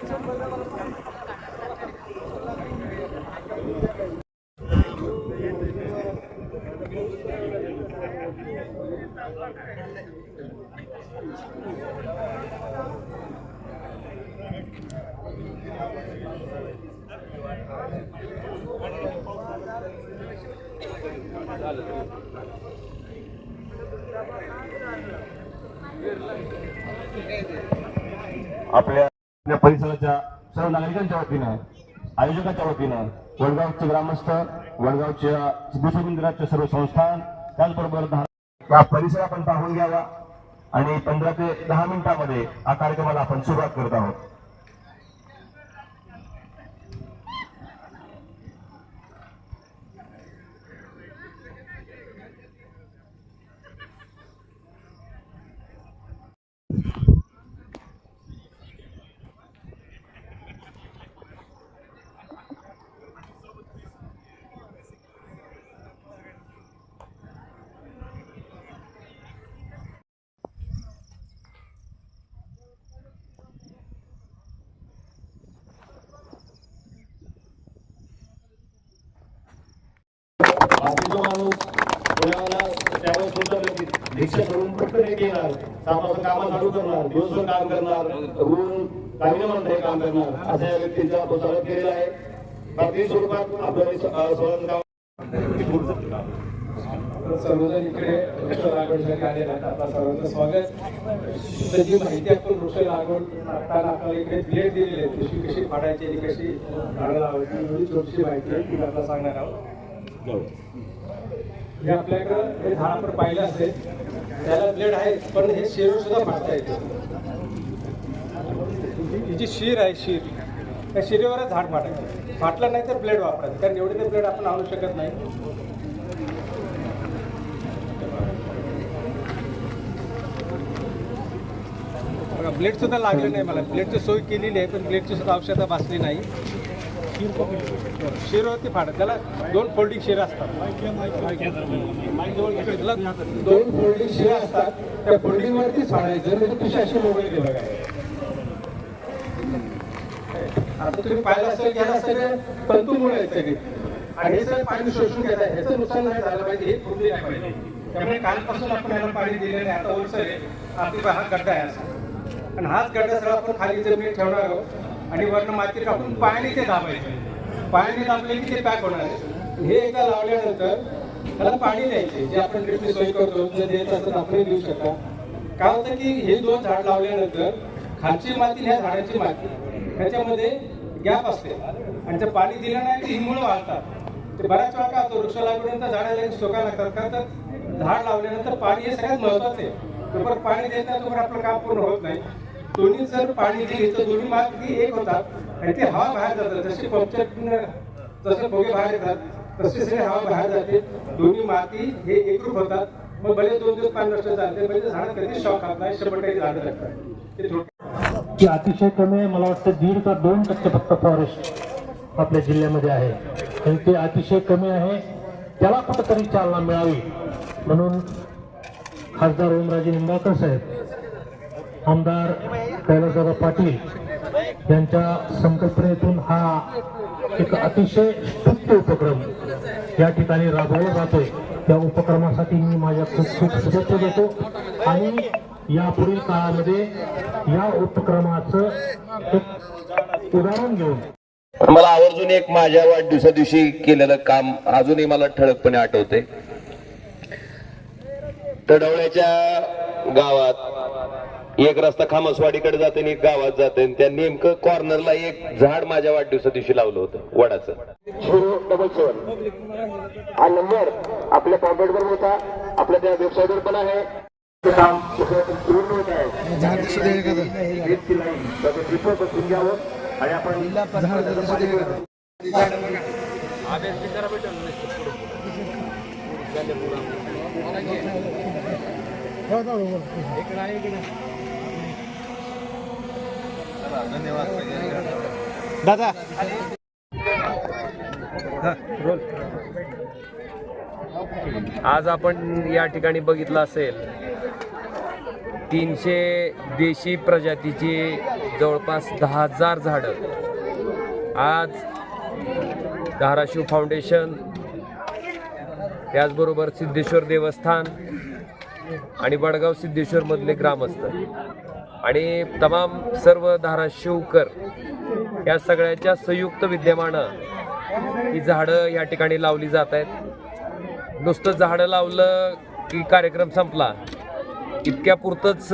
आपल्या आपल्या परिसराच्या सर्व नागरिकांच्या वतीनं आयोजकाच्या वतीनं वडगावचे ग्रामस्थ वडगावच्या सिद्धेश्वर मंदिराचे सर्व संस्थान त्याचबरोबर धा- या परिसर आपण पाहून घ्यावा. आणि पंधरा ते दहा मिनिटांमध्ये हा कार्यक्रमाला आपण सुरुवात करत आहोत. बाकीचा माणूस पुण्याला त्यावर सुद्धा भिक्षा करून पटकन एक येणार कामाचं कामं चालू करणार दिवसभर काम करणार ऊन काही न म्हणता हे काम करणार. अशा या व्यक्तींचा चालक केलेला आहे. प्राथमिक स्वरूपात आपल्याला सोळा गाव सर्वजण इकडे वृक्ष लागवडीसाठी आलेले आपलं सर्वांचं स्वागत. तर जी माहिती आपण वृक्ष लागवड करताना आपल्याला इकडे प्लेट दिलेली आहे कशी कशी फाडायची कशी झाडं लावायची छोटीशी माहिती आहे ती आपल्याला सांगणार आहोत. हे आपल्याकडं हे झाड आपण पाहिलं असेल त्याला ब्लेड आहे पण हे शेरू सुद्धा फाटता येते ही जी शीर आहे शीर त्या शिरेवरच झाड फाटायचं. फाटलं नाही तर ब्लेड वापरायचं कारण एवढे ब्लेड आपण आणू शकत नाही. ब्लेड सुद्धा लागले नाही मला. ब्लेडची सोय केलेली आहे पण ब्लेडची सुद्धा औषधं भासली नाही. शेर शिरवरती फाडत त्याला दोन फोल्डिंग शेर असतात. दोन फोल्डिंग शेर असतात. त्या फोल्डिंग वरतीच फाडायचं. म्हणजे कशी अशी मोबाईल बघा आता तुम्ही पाहिलं असेल की ह्याला सगळे तंतुमुळे आहेत सगळे. आणि हे सगळं पाणी शोषून घेत आहे ह्याचं नुकसान नाही झालं पाहिजे हे फुटले नाही पाहिजे. त्यामुळे कालपासून आपण याला पाणी दिलेलं आहे. आता ओलसर आहे. आपली हा गड्डा आहे असा. आणि हाच गड्डा सगळा आपण खाली जमीन ठेवणार आहोत. आणि वर्ण माती टाकून पायाने ते दाबायचे. पायाने दाबले की ते पॅक होणार हे एकदा लावल्यानंतर त्याला पाणी द्यायचे जे आपण ड्रिपची सोय करतो जर आपण देऊ शकता. काय होतं की हे दोन झाड लावल्यानंतर खालची माती ह्या झाडाची माती ह्याच्यामध्ये गॅप असते. आणि जर पाणी दिलं नाही तर ही मुळं वाळतात ते बऱ्याच वेळा काय होतं वृक्ष लागवडीनंतर झाडाला सोका लागतात. का तर झाड लावल्यानंतर पाणी हे सगळ्यात महत्वाचं आहे. तोपर्यंत पाणी देत नाही तोपर्यंत आपलं काम पूर्ण होत नाही. दोन्ही जर पाणी दिली तर दोन्ही माती एक होतात. आणि ते हवा बाहेर जातात जसे पंक्चर जसे भोगे बाहेर येतात तसे सगळे हवा बाहेर जाते. दोन्ही माती हे एकरूप होतात. मग भले दोन दिवस पाणी नष्ट झाले म्हणजे झाड कधी शॉक खात नाही. शंभर टक्के झाडं लागतात. ते थोडं अतिशय कमी आहे. मला वाटतं दीड का दोन टक्के फक्त फॉरेस्ट आपल्या जिल्ह्यामध्ये आहे. आणि ते अतिशय कमी आहे. त्याला कुठंतरी चालना मिळावी म्हणून खासदार ओमराजे निंबाळकर साहेब आमदार कैलासदादा पाटील यांच्या संकल्पनेतून हा एक अतिशय स्तुत्य उपक्रम या ठिकाणी राबवला जातोय. त्या उपक्रमासाठी मी माझ्या खूप खूप शुभेच्छा देतो. आणि यापुढील काळामध्ये या उपक्रमाचं एक उदाहरण घेऊन मला आवर्जून एक माझ्या वाढदिवसा दिवशी केलेलं काम अजूनही मला ठळकपणे आठवते तडवळ्याच्या गावात एक रस्ता खामसवाडीकडे जाते आणि एक गावात जाते. आणि त्या नेमकं कॉर्नरला एक झाड माझ्या वाढदिवसा दिवशी लावलं होतं वडाचं. झिरो डबल सेवन हा नंबर आपल्या पॉकेटवर होता. आपल्या त्या वेबसाईटवर पण आहे. ते काम पूर्ण होत आहे. बसून घ्यावं. आणि आपण त्याचं पाणी करू. दादा. आज आपण या ठिकाणी बघितलं असेल तीनशे देशी प्रजातीची जवळपास दहा हजार झाडं. आज धाराशिव फाउंडेशन त्याचबरोबर सिद्धेश्वर देवस्थान आणि वडगाव सिद्धेश्वरमधले ग्रामस्थ. आणि तमाम सर्व धाराशिवकर या सगळ्याच्या संयुक्त विद्यमानं ही झाडं या ठिकाणी लावली जात आहेत. नुसतं झाडं लावलं की कार्यक्रम संपला. इतक्यापुरतंच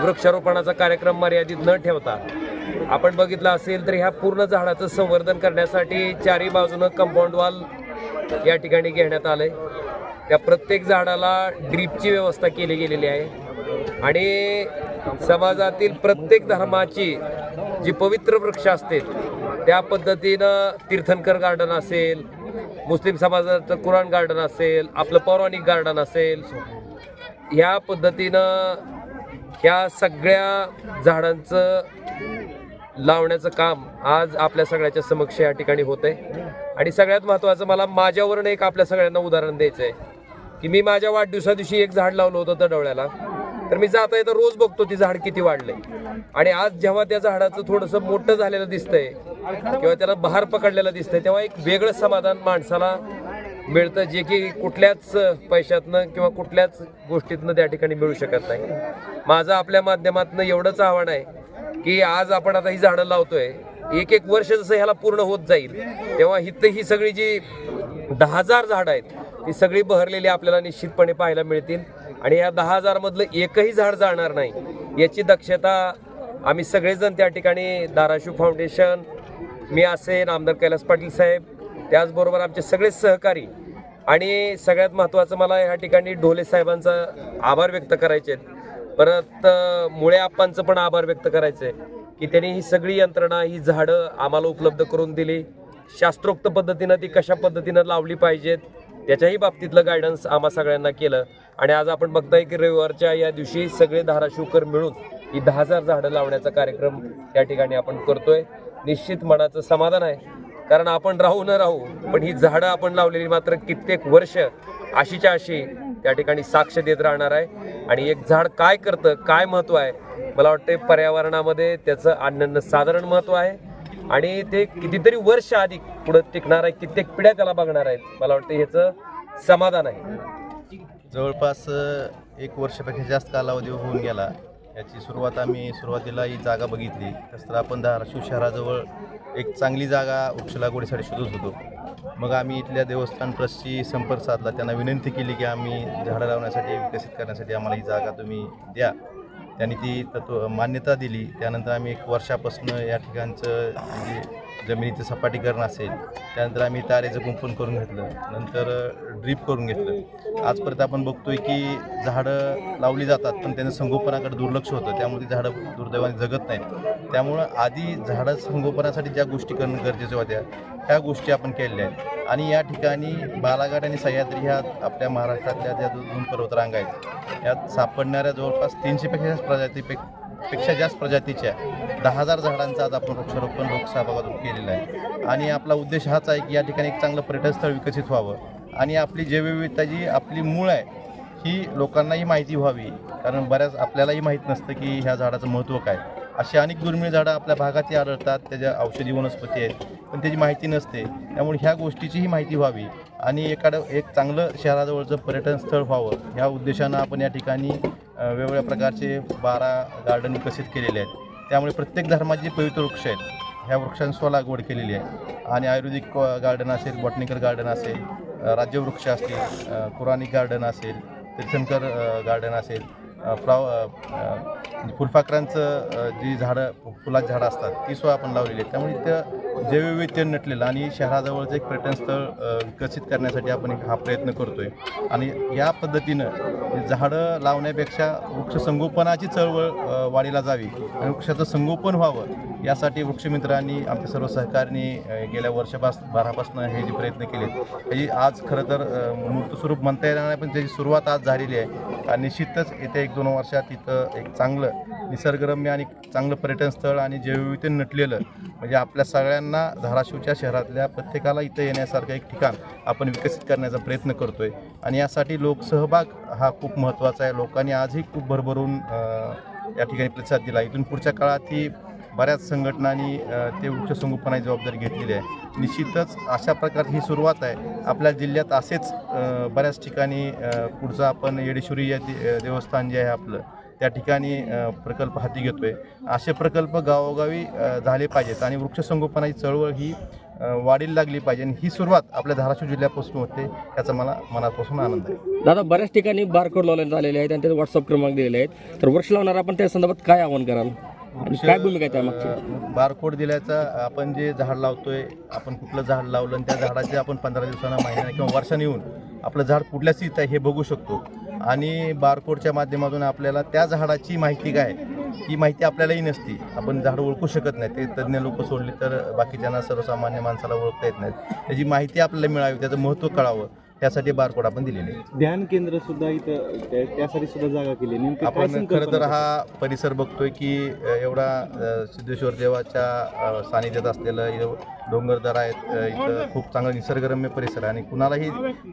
वृक्षारोपणाचा कार्यक्रम मर्यादित न ठेवता आपण बघितलं असेल तर ह्या पूर्ण झाडाचं संवर्धन करण्यासाठी चारी बाजूनं कंपाऊंड वॉल या ठिकाणी घेण्यात आलंय. त्या प्रत्येक झाडाला ड्रीपची व्यवस्था केली गेलेली आहे. आणि समाजातील प्रत्येक धर्माची जी पवित्र वृक्ष असतील त्या पद्धतीनं तीर्थंकर गार्डन असेल मुस्लिम समाजाचं कुराण गार्डन असेल आपलं पौराणिक गार्डन असेल ह्या पद्धतीनं ह्या सगळ्या झाडांचं लावण्याचं काम आज आपल्या सगळ्याच्या समक्ष या ठिकाणी होत आहे आणि सगळ्यात महत्त्वाचं मला माझ्यावरून एक आपल्या सगळ्यांना उदाहरण द्यायचं आहे की मी माझ्या वाढदिवसा दिवशी एक झाड लावलं होतं दडवळ्याला. तर मी जाता येता रोज बघतो ती झाड किती वाढलंय. आणि आज जेव्हा त्या झाडाचं थोडंसं मोठं झालेलं दिसतंय किंवा त्याला बहार पकडलेलं दिसतंय तेव्हा एक वेगळं समाधान माणसाला मिळतं जे की कुठल्याच पैशातनं किंवा कुठल्याच गोष्टीतनं त्या ठिकाणी मिळू शकत नाही. माझं आपल्या माध्यमातनं एवढंच आव्हान आहे की आज आपण आता ही झाडं लावतोय एक एक वर्ष जसं ह्याला पूर्ण होत जाईल तेव्हा इथं ही सगळी जी दहा हजार झाडं आहेत ती सगळी बहरलेली आपल्याला निश्चितपणे पाहायला मिळतील. आणि या दहा हजार मधलं एकही झाड जाणार नाही याची दक्षता आम्ही सगळेजण त्या ठिकाणी धाराशिव फाउंडेशन मी असेन आमदार कैलास पाटील साहेब त्याचबरोबर आमचे सगळे सहकारी आणि सगळ्यात महत्त्वाचं मला ह्या ठिकाणी ढोले साहेबांचा आभार व्यक्त करायचे आहेत. परत मुळे आप्पांचं पण आभार व्यक्त करायचं आहे की त्यांनी ही सगळी यंत्रणा ही झाडं आम्हाला उपलब्ध करून दिली. शास्त्रोक्त पद्धतीनं ती कशा पद्धतीनं लावली पाहिजेत त्याच्याही बाबतीतलं गायडन्स आम्हा सगळ्यांना केलं. आणि आज आपण बघताय की रविवारच्या या दिवशी सगळे धाराशिवकर मिळून ही दहा हजार झाडं लावण्याचा कार्यक्रम त्या ठिकाणी आपण करतोय. निश्चित मनाचं समाधान आहे. कारण आपण राहू न राहू पण ही झाडं आपण लावलेली मात्र कित्येक वर्ष अशीच्या अशी त्या ठिकाणी साक्ष देत राहणार आहे. आणि एक झाड काय करतं काय महत्त्व आहे मला वाटते पर्यावरणामध्ये त्याचं अनन्य साधारण महत्त्व आहे. आणि ते कितीतरी वर्ष आधी पुढे टिकणार आहे कित्येक पिढ्या त्याला बघणार आहेत. मला वाटतं ह्याचं समाधान आहे. जवळपास एक वर्षापेक्षा जास्त कालावधी होऊन गेला. याची सुरुवात आम्ही सुरुवातीला ही जागा बघितली. तस तर आपण धाराशिव शहराजवळ एक चांगली जागा वृक्ष लागवडीसाठी शोधत होतो. मग आम्ही इथल्या देवस्थान ट्रस्टशी संपर्क साधला. त्यांना विनंती केली की आम्ही झाडं लावण्यासाठी विकसित करण्यासाठी आम्हाला ही जागा तुम्ही द्या. त्यांनी ती तत्व मान्यता दिली. त्यानंतर आम्ही एक वर्षापासून या ठिकाणचं म्हणजे जमिनीचं सपाटीकरण असेल त्यानंतर आम्ही तारेचं कुंपण करून घेतलं नंतर ड्रीप करून घेतलं. आजपर्यंत आपण बघतोय की झाडं लावली जातात पण त्यांचं संगोपनाकडे दुर्लक्ष होतं. त्यामुळे ती झाडं दुर्दैवाने जगत नाहीत. त्यामुळं आधी झाडं संगोपनासाठी ज्या गोष्टी करणं गरजेच्या होत्या ह्या गोष्टी आपण केलेल्या आहेत. आणि या ठिकाणी बालाघाट आणि सह्याद्री ह्या आपल्या महाराष्ट्रातल्या ज्या दोन पर्वतरांगा आहेत यात सापडणाऱ्या जवळपास तीनशेपेक्षा प्रजातीपैकी पेक्षा जास्त प्रजातीच्या दहा हजार झाडांचा आज आपण वृक्षारोपण लोकसहभागातून केलेलं आहे. आणि आपला उद्देश हाच आहे की या ठिकाणी एक चांगलं पर्यटनस्थळ विकसित व्हावं. आणि आपली जैवविविधता जी आपली मूळ आहे ही लोकांनाही माहिती व्हावी. कारण बऱ्याच आपल्यालाही माहीत नसतं की ह्या झाडाचं महत्त्व काय. अशी अनेक दुर्मिळ झाडं आपल्या भागातही आढळतात त्याच्या औषधी वनस्पती आहेत पण त्याची माहिती नसते. त्यामुळे ह्या गोष्टीचीही माहिती व्हावी. आणि एखादं एक चांगलं शहराजवळचं पर्यटन स्थळ व्हावं ह्या उद्देशानं आपण या ठिकाणी वेगवेगळ्या प्रकारचे बारा गार्डन विकसित केलेले आहेत. त्यामुळे प्रत्येक धर्माचे पवित्र वृक्ष आहेत. ह्या वृक्षांची लागवड केलेली आहे. आणि आयुर्वेदिक गार्डन असेल बॉटनिकल गार्डन असेल राज्यवृक्ष असतील पुराणिक गार्डन असेल तीर्थंकर गार्डन असेल फ्लाव अ, फुलपाखरांचं जी झाडं फुलात झाडं असतात ती सुद्धा आपण लावलेली आहेत. त्यामुळे इथं जैवविविधते नटलेलं आणि शहराजवळचं एक पर्यटन स्थळ विकसित करण्यासाठी आपण एक हा प्रयत्न करतोय. आणि या पद्धतीनं झाडं लावण्यापेक्षा वृक्ष संगोपनाची चळवळ वाढीला जावी आणि वृक्षाचं संगोपन व्हावं यासाठी वृक्षमित्रांनी आमच्या सर्व सहकार्यांनी गेल्या वर्षापास बारापासून हे जे प्रयत्न केले त्याची आज खरं तर मूर्तस्वरूप म्हणता येणार नाही पण त्याची सुरुवात आज झालेली आहे. आणि निश्चितच येत्या एक दोन वर्षात इथं एक चांगलं निसर्गरम्य आणि चांगलं पर्यटन स्थळ आणि जैवविविधतेने नटलेलं म्हणजे आपल्या सगळ्यांना धाराशिवच्या शहरातल्या प्रत्येकाला इथं येण्यासारखं एक ठिकाण आपण विकसित करण्याचा प्रयत्न करतो आहे आणि यासाठी लोकसहभाग हा खूप महत्त्वाचा आहे. लोकांनी आजही खूप भरभरून या ठिकाणी प्रतिसाद दिला. इथून पुढच्या काळात ही बऱ्याच संघटनांनी ते ते वृक्षसंगोपनाची जबाबदारी घेतलेली आहे. निश्चितच अशा प्रकारची ही सुरुवात आहे. आपल्या जिल्ह्यात असेच बऱ्याच ठिकाणी पुढचं आपण येडेश्वरी या देवस्थान जे आहे आपलं त्या ठिकाणी प्रकल्प हाती घेतो आहे असे प्रकल्प गावोगावी झाले पाहिजेत आणि वृक्षसंगोपनाची चळवळ ही वाढीला लागली पाहिजे आणि ही सुरुवात आपल्या धाराशिव जिल्ह्यापासून होते याचा मला मनापासून आनंद आहे. दादा बऱ्याच ठिकाणी बारकोड लावण्यात झालेले आहेत आणि त्याचे व्हॉट्सअप क्रमांक दिलेले आहेत. तर वृक्ष लावणार आपण त्या संदर्भात काय आवाहन कराल? काय भूमिका आहे त्यामागची? बारकोड दिल्याचा आपण जे झाड लावतोय आपण कुठलं झाड लावलं आणि त्या झाडाचे आपण पंधरा दिवसांना महिन्याने किंवा वर्षाने येऊन आपलं झाड कुठल्या स्थितीत आहे हे बघू शकतो. आणि बारकोडच्या माध्यमातून आपल्याला त्या झाडाची माहिती काय ही माहिती आपल्यालाही नसती. आपण झाड ओळखू शकत नाही. ते तज्ज्ञ लोक सोडले तर बाकीच्यांना सर्वसामान्य माणसाला ओळखता येत नाहीत. त्याची माहिती आपल्याला मिळावी त्याचं महत्त्व कळावं. त्यासाठी बारकोड आपण दिलेले आहे ध्यान केंद्र सुद्धा इथं त्या- त्यासाठी सुद्धा जागा केली. नेमकं काय आपण खरं तर? हा परिसर बघतोय की अ, एवढा अ, सिद्धेश्वर देवाच्या अ, सानिध्यात असलेलं डोंगरदरा आहेत अ, इथं खूप चांगला निसर्गरम्य परिसर आहे. आणि कुणालाही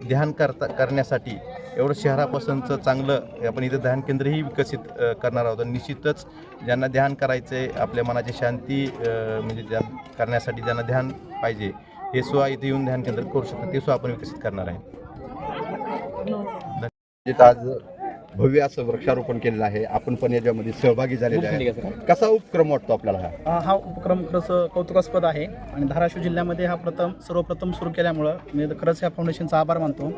ध्यान करता करण्यासाठी एवढं शहरापासूनचं चांगलं आपण इथं ध्यान केंद्रही विकसित अ, करणार आहोत. आणि निश्चितच ज्यांना ध्यान करायचं आहे आपल्या मनाची शांती अ, म्हणजे ध्यान करण्यासाठी ज्यांना ध्यान पाहिजे हे सुद्धा इथे येऊन ध्यान केंद्र करू शकतात. ते सुद्धा आपण विकसित करणार आहे इथं आज भव्य असं वृक्षारोपण केलेलं आहे. आपण पण याच्यामध्ये सहभागी झालेले आहे कसा उपक्रम वाटतो आपल्याला हा? अ, हा उपक्रम खरंच कौतुकास्पद आहे. आणि धाराशिव जिल्ह्यामध्ये हा प्रथम सर्वप्रथम सुरू केल्यामुळं मी खरंच या फाउंडेशनचा आभार मानतो.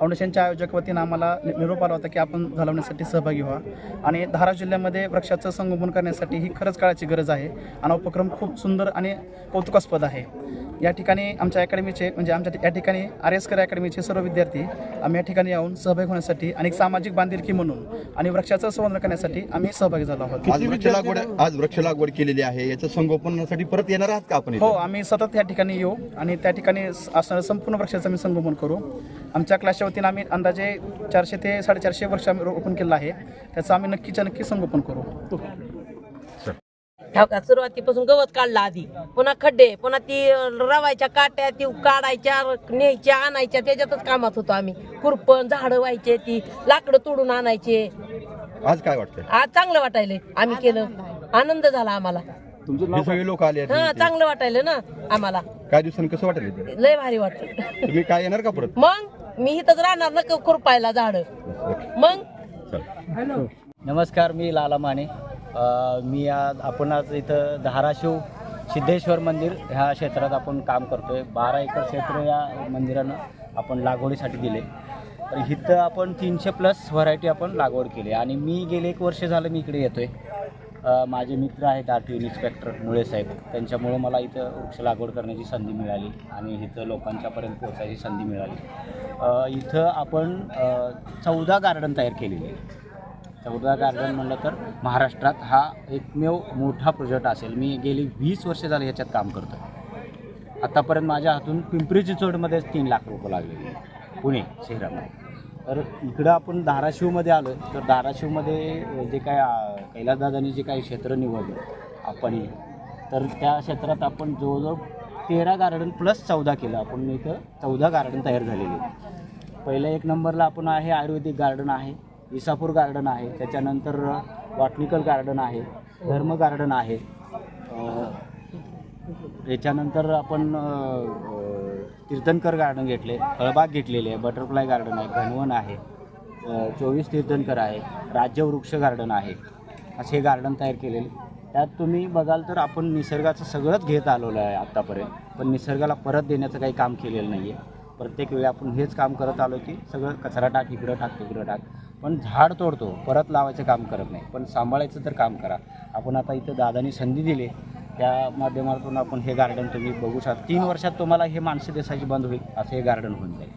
फाउंडेशनच्या आयोजक वतीनं आम्हाला नि- निरोप आला होता की आपण झालवण्यासाठी सहभागी व्हा. आणि धाराशिव जिल्ह्यामध्ये वृक्षाचं संगोपन करण्यासाठी ही खरंच काळाची गरज आहे. आणि हा उपक्रम खूप सुंदर आणि कौतुकास्पद आहे. या ठिकाणी आमच्या अकॅडमीचे म्हणजे आमच्या या ठिकाणी आर एस कर अकॅडमीचे सर्व विद्यार्थी आम्ही या ठिकाणी येऊन सहभागी होण्यासाठी आणि एक सामाजिक बांधिलकी म्हणून आणि वृक्षाचं संवर्धन करण्यासाठी आम्ही सहभागी झालो आहोत. आज वृक्ष लागवड आज वृक्ष लागवड केलेली आहे. याचं संगोपनासाठी परत येणार आहात का आपण इथं? हो आम्ही सतत या ठिकाणी येऊ आणि त्या ठिकाणी स- असणारं संपूर्ण वृक्षाचं आम्ही संगोपन करू. आमच्या क्लासच्या वतीनं आम्ही अंदाजे चारशे ते साडेचारशे वर्ष आम्ही रोपण केलं आहे. त्याचं आम्ही नक्कीच्या नक्की संगोपन करू. हो का सुरुवातीपासून गवत काढलं आधी. पुन्हा खड्डे पुन्हा ती रवायच्या काट्या ती काढायच्या न्यायच्या आणायच्या त्याच्यातच कामात होतो आम्ही. खुरपण झाडं व्हायचे ती लाकडं तोडून आणायचे. आज काय वाटतंय? आज चांगलं वाटायले आम्ही केलं. आनंद झाला आम्हाला. हे सगळे लोक आले आहेत हा. चांगलं वाटायलं ना आम्हाला. काय दिवसांनी कसं वाटेल इथे? लय भारी वाटलं. तुम्ही काय येणार का परत? मग मी इथंच राहणार ना खुरपायला झाड. मग? नमस्कार मी लाला माने. मी आज आपण आज इथं धाराशिव सिद्धेश्वर मंदिर ह्या क्षेत्रात आपण काम करतो आहे बारा एकर क्षेत्र या मंदिरानं आपण लागवडीसाठी दिले. तर इथं आपण तीनशे प्लस व्हरायटी आपण लागवड केली. आणि मी गेले एक वर्ष झालं मी इकडे येतो आहे माझे मित्र आहेत आर टी इन्स्पेक्टर मुळे साहेब. त्यांच्यामुळं मला इथं वृक्ष लागवड करण्याची संधी मिळाली आणि इथं लोकांच्यापर्यंत पोहोचायची संधी मिळाली. इथं आपण चौदा गार्डन तयार केलेली आहे चौदा गार्डन म्हणलं तर महाराष्ट्रात हा एकमेव मोठा प्रोजेक्ट असेल. मी गेली वीस वर्ष झाले याच्यात काम करतो आत्तापर्यंत माझ्या हातून पिंपरी चिंचवडमध्येच तीन लाख रुपये लागलेले पुणे शहरामध्ये. तर इकडं आपण धाराशिवमध्ये आलो तर धाराशिवमध्ये जे काय कैलासदादांनी जे काही क्षेत्र निवडलं आपण तर त्या क्षेत्रात आपण जवळजवळ तेरा गार्डन प्लस चौदा केलं. आपण इथं चौदा गार्डन तयार झालेले पहिल्या एक नंबरला आपण आहे आयुर्वेदिक गार्डन आहे. इसापूर गार्डन आहे त्याच्यानंतर वाटणीकर गार्डन आहे धर्म गार्डन आहे. याच्यानंतर आपण तीर्थंकर गार्डन घेतले फळबाग घेतलेले आहे बटरफ्लाय गार्डन आहे घनवन आहे चोवीस तीर्थंकर आहे राज्यवृक्ष गार्डन आहे असे गार्डन तयार केलेले. त्यात तुम्ही बघाल तर आपण निसर्गाचं सगळंच घेत आलेलो आहे आत्तापर्यंत पण निसर्गाला परत देण्याचं काही काम केलेलं नाही आहे प्रत्येक वेळी आपण हेच काम करत आलो की सगळं कचरा टाक इकडं टाक तिकडं टाक. पण झाड तोडतो परत लावायचं काम करत नाही. पण सांभाळायचं तर काम करा. आपण आता इथं दादानी संधी दिली. त्या माध्यमातून आपण हे गार्डन तुम्ही बघू शकता. तीन वर्षात तुम्हाला हे माणसं दिसायची बंद होईल असं हे गार्डन होऊन जाईल.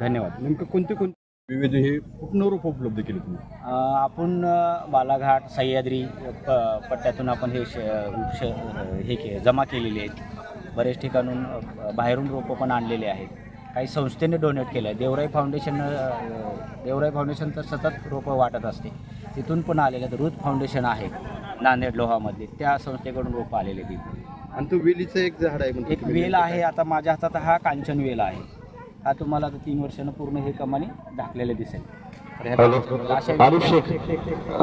धन्यवाद. नेमकं कोणते कोणते विविध हे कुठनं रोप उपलब्ध केली तुम्ही? आपण बालाघाट सह्याद्री प पट्ट्यातून आपण हे श वृक्ष हे के जमा केलेले आहेत. बरेच ठिकाणून बाहेरून रोपं पण आणलेले आहेत. काही संस्थेने डोनेट केलं आहे देवराई फाउंडेशन देवराई फाउंडेशन तर सतत रोपं वाटत असते. तिथून पण आलेले आहेत रुथ फाउंडेशन आहे नांदेड लोहामध्ये. त्या संस्थेकडून रोपं आलेले तिथे आणि तो वेलीचं एक झाड आहे एक. वेल आहे आता माझ्या हातात हा कांचन वेल आहे. हा तुम्हाला आता तीन वर्षानं पूर्ण हे कमानी झाकलेले दिसेल. तर ह्या अशा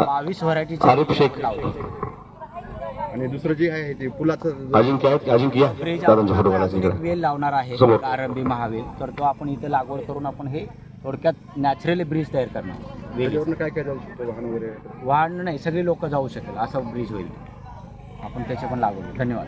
बावीस व्हरायटीचे लावतो. आणि दुसरं जे आहे ते ब्रिज आपण एक वेल लावणार आहे आरंभी महावेल. तर तो आपण इथे लागवड करून आपण हे थोडक्यात नॅचरली ब्रिज तयार करणार. वेल. त्याच्यावरनं काय काय जाऊ शकतो? वाहन वगैरे? वाहन नाही सगळी लोक जाऊ शकेल असं ब्रिज होईल. आपण त्याचे पण लागवड करू. धन्यवाद.